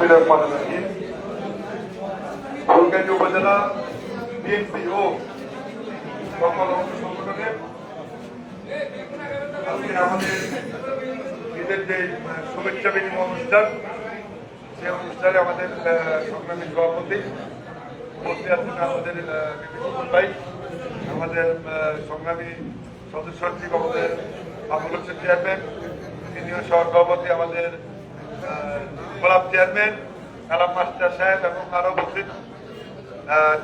রহমানির রহিম ফুলগাজী উপজেলা বিএনপি ও সকল অঙ্গ সংগঠনের আজকে আমাদের ঈদের যে শুভেচ্ছা বিনিময় অনুষ্ঠান সেই অনুষ্ঠানে আমাদের সংগ্রামী সভাপতি উপস্থিত আছেন আমাদের ভাই আমাদের সংগ্রামী সদস্য আমাদের আবুল হোসেন চেয়ারম্যান সিনিয়র সহসভাপতি আমাদের গোলাপ চেয়ারম্যান কালাম মাস্টার সাহেব এবং আরও উপস্থিত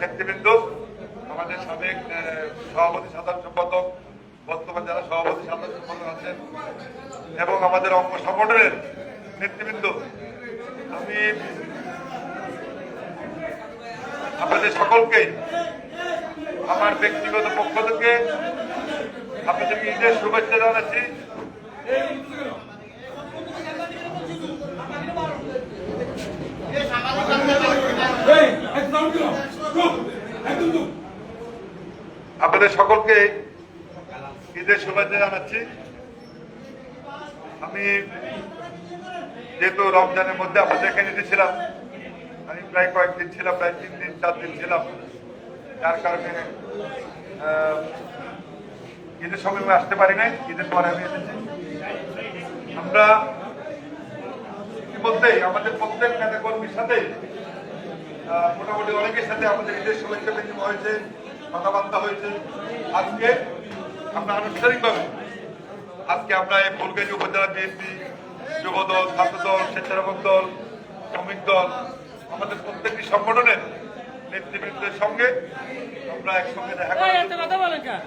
নেতৃবৃন্দ, আমাদের সাবেক সভাপতি, সাধারণ সম্পাদক, বর্তমান যারা সভাপতি, সাধারণ সম্পাদক আছেন, এবং আমাদের অঙ্গ সংগঠনের নেতৃবৃন্দ, আমি আপনাদের সকলকে, আমার ব্যক্তিগত পক্ষ থেকে আপনাদেরকে ঈদের শুভেচ্ছা জানাচ্ছি। আপনাদের সকলকে ঈদের শুভেচ্ছা জানাচ্ছি। আমি যেহেতু রমজানের মধ্যে আপনাদের এখানে ছিলাম আমি প্রায় কয়েকদিন ছিলাম, প্রায় তিন দিন, চার দিন ছিলাম। যার কারণে ঈদের সময় আমি আসতে পারি নাই, ঈদের পরে আমি এসেছি। আমরা ইতিমধ্যেই আমাদের প্রত্যেক নেতা কর্মীর সাথে মোটামুটি অনেকের সাথে আমাদের ঈদের শুভেচ্ছা বিনিময় হয়েছে কথাবার্তা হয়েছে। আজকে আমরা আনুষ্ঠানিকভাবে আজকে আমরা এই ফুলগাজী উপজেলা বিএনপি যুব দল ছাত্র দল স্বেচ্ছাসেবক দল শ্রমিক দল আমাদের প্রত্যেকটি সংগঠনের নেতৃবৃন্দের সঙ্গে আমরা একসঙ্গে দেখা?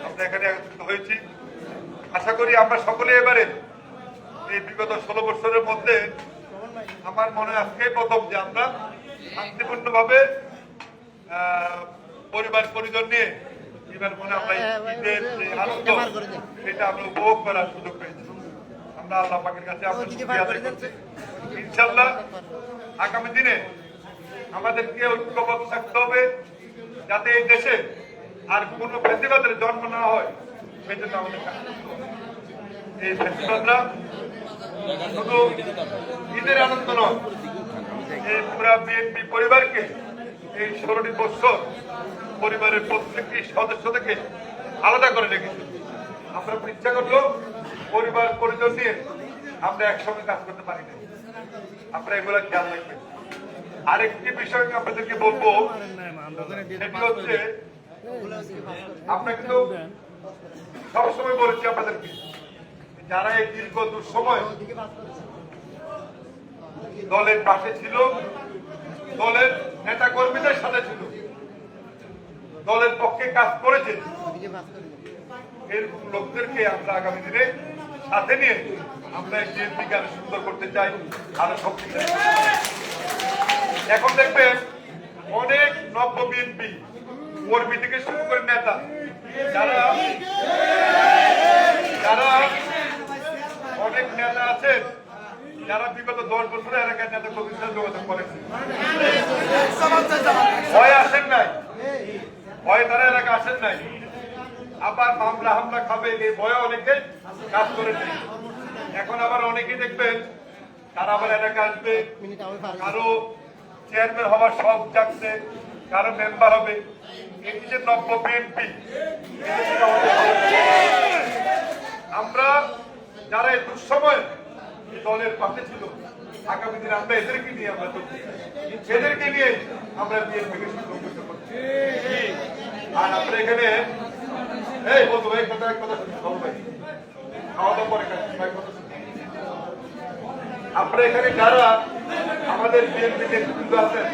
আমরা এখানে একত্রিত হয়েছি। আশা করি আমরা সকলে এবারে এই বিগত ষোলো বছরের মধ্যে আমার মনে হয় আজকে প্রথম যে আমরা শান্তিপূর্ণভাবে আহ, পরিবার পরিজন নিয়ে এবার মনে আমরা ঈদের যে আনন্দ সেটা আমরা উপভোগ করার সুযোগ পেয়েছি। আমরা আল্লাহ পাকের কাছে আমরা শুকরিয়া আদায় করছি। ইনশাল্লাহ আগামী দিনে আমাদেরকে ঐক্যবদ্ধ থাকতে হবে যাতে এই দেশে আর কোন ফেসিবাদের জন্ম না হয় সেই জন্য আমাদের। এই ফেসিবাদরা শুধু ঈদের আনন্দ নয়, এই পুরা বিএনপি পরিবারকে এই ষোলোটি বছর পরিবারের প্রত্যেকটি সদস্য থেকে আলাদা করে রেখেছে। আমরা ইচ্ছা করলেও পরিবার পরিজন নিয়ে আমরা একসঙ্গে কাজ করতে পারি না। আপনারা এগুলো খেয়াল রাখবেন। আরেকটি বিষয় আপনাদেরকে বলব, সেটি হচ্ছে আমরা কিন্তু সবসময় বলেছি আপনাদেরকে যারা এই দীর্ঘ দুঃসময় দলের পাশে ছিল, দলের নেতা কর্মীদের সাথে ছিল, দলের পক্ষে কাজ করেছে। এরকম লোকদেরকে আমরা আগামী দিনে সাথে নিয়ে আমরা এই বিএনপিকে আরও সুন্দর করতে চাই, আরও শক্তিশালী এখন দেখবেন অনেক নব্য বিএনপি, কর্মী থেকে শুরু করে নেতা, যারা যারা অনেক নেতা আছেন যারা বিগত দশ বছরে এলাকায় নেতা কর্মীর যোগাযোগ করেছে ভয় আসেন নাই। ভয় তারা এলাকা আসেন নাই। আবার মামলা হামলা খাবে এই ভয়ে অনেকে কাজ করেছে এখন আবার অনেকে দেখবেন তারা আবার এলাকা আসবে। কারও চেয়ারম্যান হওয়ার সব যাচ্ছে কারও মেম্বার হবে। এটি যে নব্য বিএনপি আমরা যারা এই দুঃসময় দলের পাশে ছিল, আগামী দিনে আমরা এদেরকে নিয়ে আমরা চলছি এদেরকে নিয়ে আমরা বিএনপিকে সুন্দর করতে পারছি আর আমরা এখানে, এই বলতো ভাই কথা এক কথা শুনতে ভাই খাওয়া দাওয়া পরে ভাই কথা আমরা এখানে যারা আমাদের বিএনপি নেতৃত্ব আছেন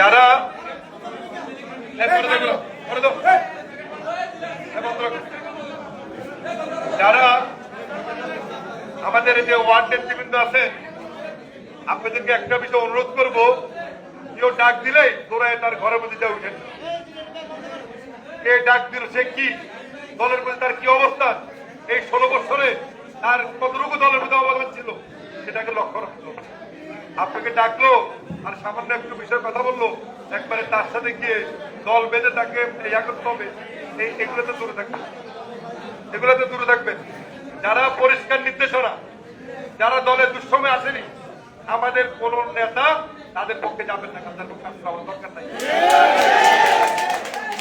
যারা। যারা আমাদের যে ওয়ার্ড নেতৃবৃন্দ আছে, আপনাদেরকে একটা বিষয় অনুরোধ করব, কেউ ডাক দিলে তোরা তার ঘরের মধ্যে যা উঠেন কে ডাক দিল, সে কি? দলের মধ্যে তার কি অবস্থান এই ষোলো বছরে তার কতটুকু দলের মধ্যে অবদান ছিল? সেটাকে লক্ষ্য রাখতে আপনাকে ডাকলো আর সামান্য একটু বিষয়ে কথা বলল। একবারে তার সাথে গিয়ে দল বেঁধে তাকে ইয়া করতে হবে। এই এগুলোতে দূরে থাকবেন। এগুলোতে দূরে থাকবেন। যারা পরিষ্কার নির্দেশনা, যারা দলের দুঃসময় আসেনি, আমাদের কোন নেতা তাদের পক্ষে যাবেন না তাদের পক্ষে আমার দরকার নাই।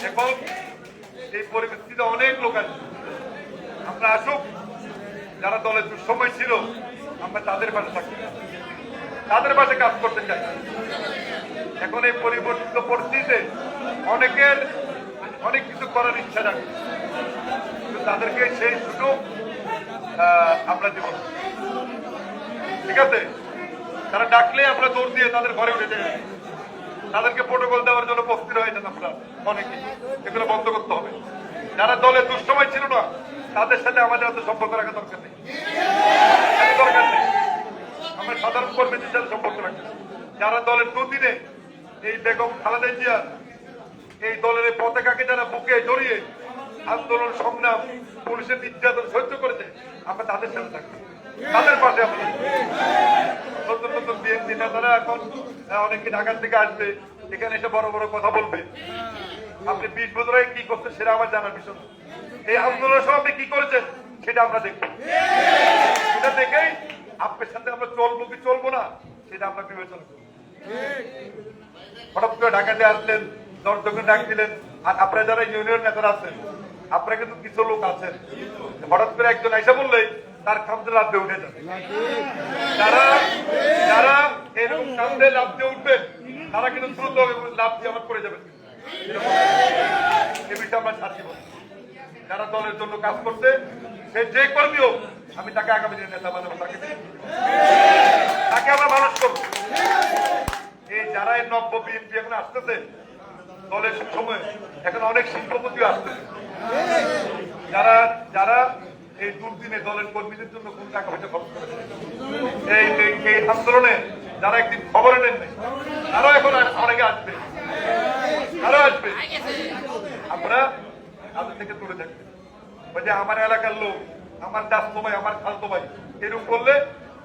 এখন এই পরিস্থিতিতে অনেক লোক আছে। আমরা আসুক, যারা দলের দুঃসময় ছিল, আমরা তাদের পাশে থাকি তাদের পাশে কাজ করতে চাই। এখন এই পরিবর্তিত পরিস্থিতিতে অনেকের, অনেক কিছু করার ইচ্ছা রাখে। তাদেরকে সেই সুযোগ আমরা দেব ঠিক আছে? তারা ডাকলে আমরা দৌড় দিয়ে তাদের ঘরে উঠে যাই। তাদেরকে প্রোটোকল দেওয়ার জন্য বস্তির হয়ে যান আমরা অনেকে। এগুলো বন্ধ করতে হবে। যারা দলে দুঃসময় ছিল না, তাদের সাথে আমাদের অত সম্পর্ক রাখা দরকার নেই। দরকার আমরা সাধারণ কর্মীদের সাথে সম্পর্ক রাখি যারা দলের দুদিনে এই বেগম খালেদা জিয়া, এই দলের পতাকাকে যারা বুকে জড়িয়ে আন্দোলন, সংগ্রাম, পুলিশের নির্যাতন সহ্য করেছে, আমরা তাদের সাথে থাকি তাদের পাশে নতুন নতুন বিএনপি নেতারা এখন অনেকে ঢাকার থেকে আসবে, এখানে এসে বড় বড় কথা বলবে। আপনি বিশ বছর কি করছেন সেটা আমার জানার বিষয় এই আন্দোলনের সময় আপনি কি করেছেন সেটা আমরা দেখব। সেটা দেখেই আপনার সাথে আমরা চলবো কি চলবো না, সেটা আমরা বিবেচনা করব। হঠাৎ করে ঢাকাতে আসলেন, দর্শককে ডাক দিলেন আর আপনারা যারা ইউনিয়ন নেতারা আছেন, আপনারা কিন্তু কিছু লোক আছেন। হঠাৎ করে একজন এসে বললেই তার খামতে লাভ উঠে যাবে। যারা যারা এরকম লাভ দিয়ে উঠবেন তারা কিন্তু দ্রুত লাভ দিয়ে আমার করে যাবেন এ বিষয়ে আমরা বলি। যারা দলের জন্য কাজ করছে, সে যে কর্মী হোক আমি তাকে আগামী দিনের নেতা বানাবো, তাকে তাকে আমরা মানুষ করব। এই যারা এই নব্য বিএনপি এখন আসতেছে, দলের সময় এখন অনেক শিল্পপতি আসতেছে। যারা যারা এই দুর্দিনে দলের কর্মীদের জন্য কোন টাকা পয়সা খরচ এই, এই- আন্দোলনে যারা একদিন খবর নেন তারাও এখন অনেকে আসবে। আরও আসবে। আমরা তাদের থেকে দূরে থাকবে যে আমার এলাকার লোক আমার চাষতো ভাই, আমার খালতো ভাই। এরকম করলে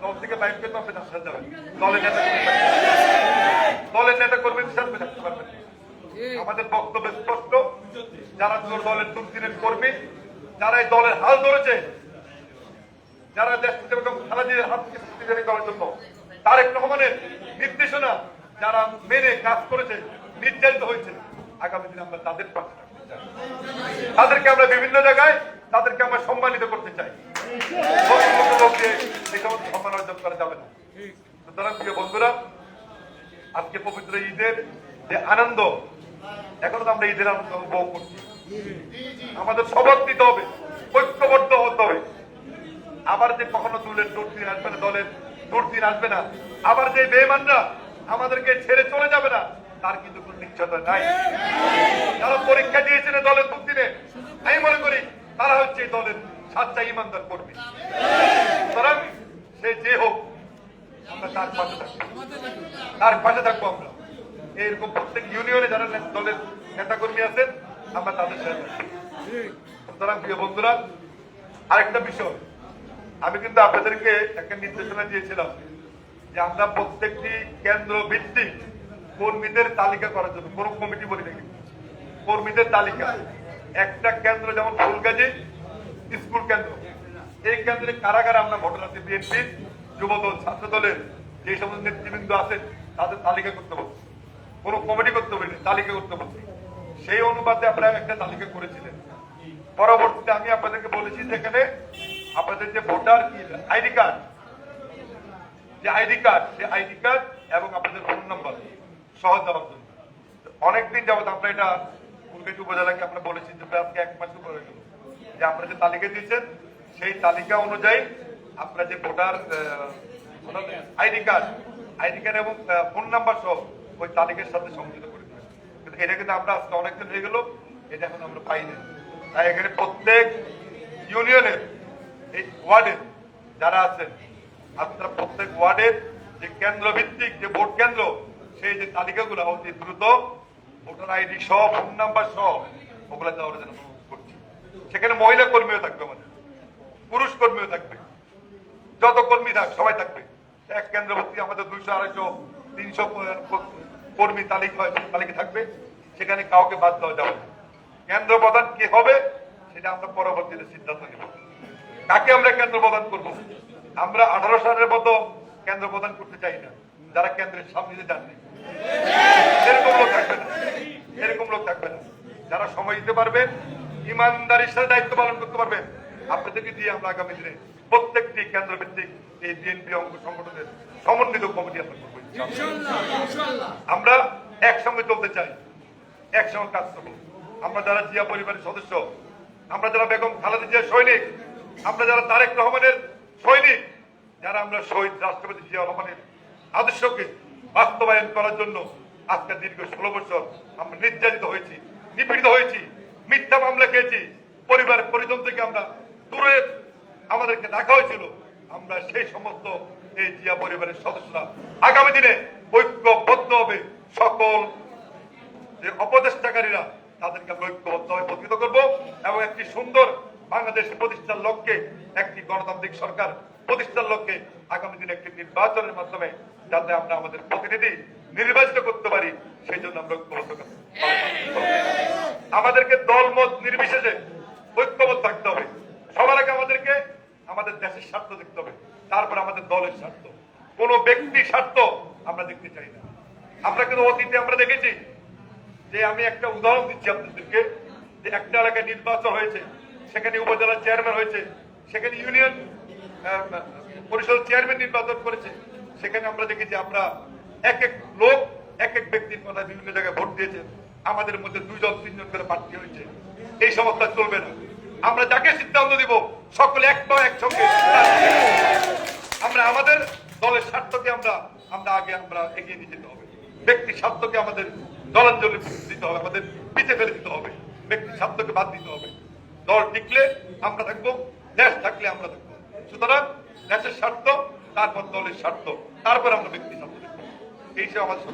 দল থেকে বাইক পেতে আপনি তার সাথে যাবেন। দলের নেতা দলের নেতা কর্মীদের সাথে থাকতে পারবেন। আমাদের বক্তব্য স্পষ্ট। যারা তোর দলের দুর্দিনের কর্মী যারা এই দলের হাল ধরেছে, যারা দেশ এবং সারাদিনের হাত থেকে শক্তিশালী করার জন্য, তারেক রহমানের নির্দেশনা যারা মেনে কাজ করেছে নির্যাতিত হয়েছে, আগামী দিনে আমরা তাদের পাশে তাদেরকে আমরা বিভিন্ন জায়গায় তাদেরকে আমরা সম্মানিত করতে চাই। সম্মান অর্জন করা যাবে না। সুতরাং প্রিয় বন্ধুরা, আজকে পবিত্র ঈদের যে আনন্দ, এখনও তো আমরা ঈদের আনন্দ উপভোগ করছি। আমাদের সবক দিতে হবে, ঐক্যবদ্ধ হতে হবে। আবার যে কখনো দলের দুর্দিন আসবে না, দলের দুর্দিন আসবে না। আবার যে বেমানরা আমাদেরকে ছেড়ে চলে যাবে না, তার কিন্তু কোন নিশ্চয়তা নাই। যারা পরীক্ষা দিয়েছেন এই দলের দুর্দিনে আমি মনে করি তারা হচ্ছে এই দলের সাচ্চা ইমানদার কর্মী। সুতরাং সে যে হোক, আমরা তার পাশে থাকব। তার পাশে থাকব আমরা। এইরকম প্রত্যেক ইউনিয়নে যারা নে- দলের নেতা কর্মী আছেন, আমরা তাদের সাথে। সুতরাং প্রিয় বন্ধুরা, আরেকটা বিষয়। আমি কিন্তু আপনাদেরকে একটা নির্দেশনা দিয়েছিলাম যে আমরা প্রত্যেকটি কেন্দ্র ভিত্তিক কর্মীদের তালিকা করার জন্য, কোন কমিটি বলি নাকি? কর্মীদের তালিকা। একটা কেন্দ্র যেমন ফুলগাজী, স্কুল কেন্দ্র। এই কেন্দ্রে কারা কারা আমরা আছে বিএনপি, যুবদল ছাত্র দলের যে সমস্ত নেতৃবৃন্দ আছেন তাদের তালিকা করতে বলছি। কোন কমিটি করতে বলি তালিকা করতে বলছি। সেই অনুপাতে আপনারা একটা তালিকা করেছিলেন। পরবর্তীতে আমি আপনাদেরকে বলেছি যে এখানে আপনাদের যে ভোটার আইডি কার্ড, যে আইডি কার্ড, সে আইডি কার্ড এবং আপনাদের ফোন নাম্বার, সহজ দেওয়ার জন্য অনেকদিন যাবত আমরা এটা ফুলগাছি উপজেলাকে আমরা বলেছি যে আজকে এক মাস উপরে গেল যে আপনারা যে তালিকা দিয়েছেন, সেই তালিকা অনুযায়ী আপনার যে voter ID card ID card এবং ফোন নাম্বার সহ ওই তালিকার সাথে সংযুক্ত করে দেবেন কিন্তু এটা কিন্তু আমরা আজকে অনেকদিন হয়ে গেল, এটা এখন আমরা পাইনি। তাই এখানে প্রত্যেক ইউনিয়নের এই ওয়ার্ডের যারা আছেন, আপনারা প্রত্যেক ওয়ার্ডের যে কেন্দ্র ভিত্তিক যে ভোট কেন্দ্র, সেই যে তালিকাগুলো অতি দ্রুত ভোটার আইডি সহ ফোন নাম্বার সহ ওগুলা দেওয়ার জন্য করছি। সেখানে মহিলা কর্মীও থাকবে আমাদের। পুরুষ কর্মীও থাকবে। যত কর্মী থাক, সবাই থাকবে। এক কেন্দ্রবর্তী আমাদের দুইশো, আড়াইশো, তিনশো কর্মী তালিকা তালিকা থাকবে। সেখানে কাউকে বাদ দেওয়া যাবে না। কেন্দ্র প্রধান কি হবে, সেটা আমরা পরবর্তীতে সিদ্ধান্ত নেব। কাকে আমরা কেন্দ্র প্রদান করব? আমরা আঠারো সালের মতো কেন্দ্র প্রদান করতে চাই না। যারা কেন্দ্রের সামনে এরকম লোক থাকবে না। এরকম লোক থাকবে না। যারা সময় দিতে পারবেন ইমানদারির সাথে দায়িত্ব পালন করতে পারবেন আপনাদেরকে দিয়ে আমরা আগামী দিনে প্রত্যেকটি কেন্দ্র ভিত্তিক এই বিএনপি অঙ্গ সংগঠনের সমন্বিত কমিটি আমরা করব আমরা একসঙ্গে চলতে চাই একসঙ্গে কাজ করব। আমরা যারা জিয়া পরিবারের সদস্য আমরা যারা বেগম খালেদা জিয়া সৈনিক আমরা যারা তারেক রহমানের সৈনিক যারা আমরা শহীদ রাষ্ট্রপতি জিয়া রহমানের আদর্শকে বাস্তবায়ন করার জন্য আজকে দীর্ঘ ষোলো বছর আমরা নির্যাতিত হয়েছি, নিপীড়িত হয়েছি, মিথ্যা মামলা খেয়েছি। পরিবার পরিজন থেকে আমরা দূরে আমাদেরকে রাখা হয়েছিল। আমরা সেই সমস্ত এই জিয়া পরিবারের সদস্যরা আগামী দিনে ঐক্যবদ্ধ হবে। সকল যে অপদেষ্টাকারীরা, তাদেরকে আমরা ঐক্যবদ্ধভাবে প্রতিহিত করব এবং একটি সুন্দর বাংলাদেশ প্রতিষ্ঠার লক্ষ্যে একটি গণতান্ত্রিক সরকার প্রতিষ্ঠার লক্ষ্যে আগামী দিনে একটি নির্বাচনের মাধ্যমে যাতে আমরা আমাদের প্রতিনিধি নির্বাচিত করতে সেই জন্য আমরা। আমাদেরকে দল মত নির্বিশেষে ঐক্যবদ্ধ থাকতে হবে। সবার আগে আমাদেরকে আমাদের দেশের স্বার্থ দেখতে হবে। তারপর আমাদের দলের স্বার্থ। কোন ব্যক্তির স্বার্থ আমরা দেখতে চাই না। আমরা কিন্তু অতীতে আমরা দেখেছি যে আমি একটা উদাহরণ দিচ্ছি আপনাদেরকে, যে একটা এলাকায় নির্বাচন হয়েছে, সেখানে উপজেলা চেয়ারম্যান হয়েছে, সেখানে ইউনিয়ন পরিষদ চেয়ারম্যান নির্বাচন করেছে, সেখানে আমরা দেখেছি আমরা এক এক লোক এক এক ব্যক্তির কথা বিভিন্ন জায়গায় ভোট দিয়েছে। আমাদের মধ্যে দুইজন, তিনজন করে প্রার্থী হয়েছে। এই সমস্যা চলবে না। আমরা যাকে সিদ্ধান্ত দিব, সকলে এক পা একসঙ্গে আমরা আমাদের দলের স্বার্থকে আমরা আমরা আগে আমরা এগিয়ে নিয়ে যেতে হবে। ব্যক্তি স্বার্থকে আমাদের জলাঞ্জলি দিতে হবে, আমাদের পিছে ফেলে দিতে হবে। ব্যক্তি স্বার্থকে বাদ দিতে হবে। দল টিকলে আমরা থাকব, দেশ থাকলে আমরা থাকব। সুতরাং দেশের স্বার্থ, তারপর দলের স্বার্থ, তারপর আমরা ব্যক্তি স্বার্থ। দেখব এই সব আমাদের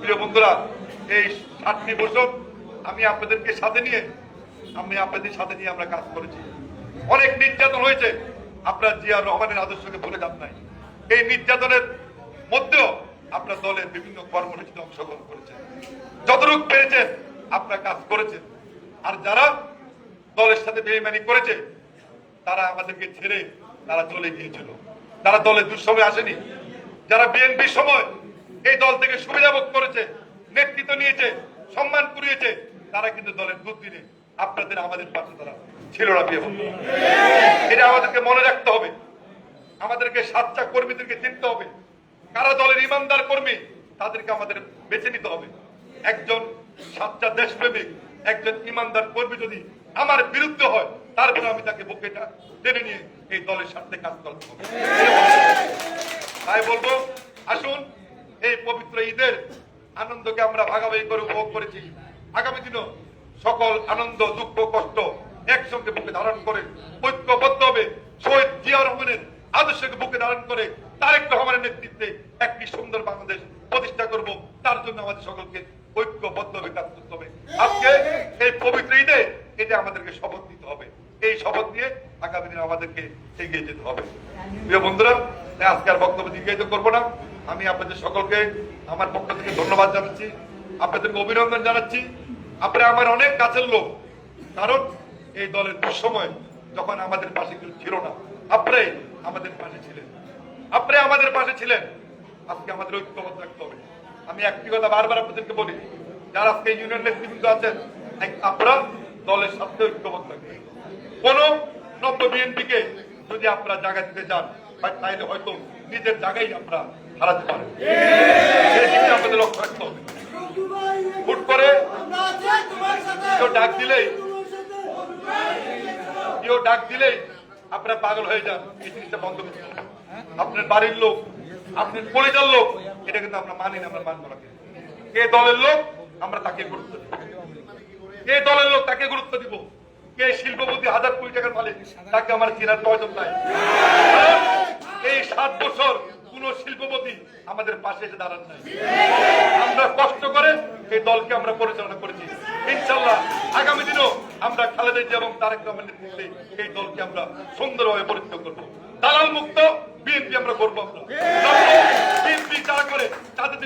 প্রিয় বন্ধুরা, এই ষাটটি বছর আমি আপনাদেরকে সাথে নিয়ে, আমি আপনাদের সাথে নিয়ে আমরা কাজ করেছি। অনেক নির্যাতন হয়েছে। আপনার জিয়া রহমানের আদর্শকে ভুলে যান নাই। এই নির্যাতনের মধ্যেও আপনার দলের বিভিন্ন কর্মসূচিতে অংশগ্রহণ করেছেন। যতটুকু পেরেছেন, আপনার কাজ করেছেন। আর যারা দলের সাথে বেইমানি করেছে, তারা আমাদেরকে ছেড়ে তারা চলে গিয়েছিল। তারা দলে দুঃসময় আসেনি। যারা বিএনপির সময় এই দল থেকে সুবিধা ভোগ করেছে, নেতৃত্ব নিয়েছে, সম্মান কুড়িয়েছে, তারা কিন্তু দলের দুদিনে আপনাদের, আমাদের পাশে তারা ছিল না বন্ধুরা। এটা আমাদেরকে মনে রাখতে হবে। আমাদেরকে সাচ্চা কর্মীদেরকে চিনতে হবে। কারা দলের ইমানদার কর্মী, তাদেরকে আমাদের বেছে নিতে হবে। একজন সাচ্চা দেশপ্রেমিক, একজন ইমানদার কর্মী যদি আমার বিরুদ্ধে হয়, তারপরে আমি তাকে বুকেটা টেনে নিয়ে এই দলের স্বার্থে কাজ করতে হবে তাই বলব আসুন এই পবিত্র ঈদের আনন্দকে আমরা ভাগাভাগি করে উপভোগ করেছি। আগামী দিনও সকল আনন্দ, দুঃখ, কষ্ট একসঙ্গে বুকে ধারণ করে ঐক্যবদ্ধ হবে শহীদ জিয়া রহমানের আদর্শকে বুকে ধারণ করে তারেক রহমানের নেতৃত্বে একটি সুন্দর বাংলাদেশ প্রতিষ্ঠা করব। তার জন্য আমাদের সকলকে ঐক্যবদ্ধ হবে কাজ করতে হবে। আজকে এই পবিত্র ঈদে এটা আমাদেরকে শপথ নিতে হবে। এই শপথ নিয়ে আগামী দিনে আমাদেরকে এগিয়ে যেতে হবে। প্রিয় বন্ধুরা আজকে আর বক্তব্য দীর্ঘায়িত করব না। আমি আপনাদের সকলকে আমার পক্ষ থেকে ধন্যবাদ জানাচ্ছি। আপনাদেরকে অভিনন্দন জানাচ্ছি। আপনারা আমার অনেক কাছের লোক। কারণ এই দলের দুঃসময় যখন আমাদের পাশে কেউ ছিল না, আপনারাই আমাদের পাশে ছিলেন। আপনারাই আমাদের পাশে ছিলেন। আজকে আমাদের ঐক্যবদ্ধ রাখতে হবে। আমি একটি কথা বারবার আপনাদেরকে বলি, যারা আজকে ইউনিয়ন নেতৃবৃন্দ আছেন আপনারা দলের সাথে ঐক্যবদ্ধ রাখবেন কোন নব্য বিএনপিকে যদি আপনারা জায়গা দিতে চান তাইলে হয়তো নিজের জায়গায় আপনারা হারাতে পারেন সেই দিকে লক্ষ্য রাখতে হবে। হুট করে কেউ ডাক দিলেই, কেউ ডাক দিলেই আপনারা পাগল হয়ে যান, এই জিনিসটা বন্ধ করতে আপনার বাড়ির লোক, আপনার পরিচার লোক, এটা কিন্তু আমরা মানি না, আমরা মানবো না। কে দলের লোক, আমরা তাকে গুরুত্ব দিব। কে দলের লোক, তাকে গুরুত্ব দিব। কে শিল্পপতি হাজার কোটি টাকার মালিক, তাকে আমার চেনার প্রয়োজন নাই। এই সাত বছর কোন শিল্পপতি আমাদের পাশে এসে দাঁড়ান নাই। আমরা কষ্ট করে এই দলকে আমরা পরিচালনা করেছি। ইনশাল্লাহ আগামী দিনও আমরা খালেদা জিয়া এবং তারেক রহমানের নেতৃত্বে এই দলকে আমরা সুন্দরভাবে পরিচয় করব। দালাল মুক্ত বিএনপি আমরা করব আমরা। বিএনপি যারা করে তাদের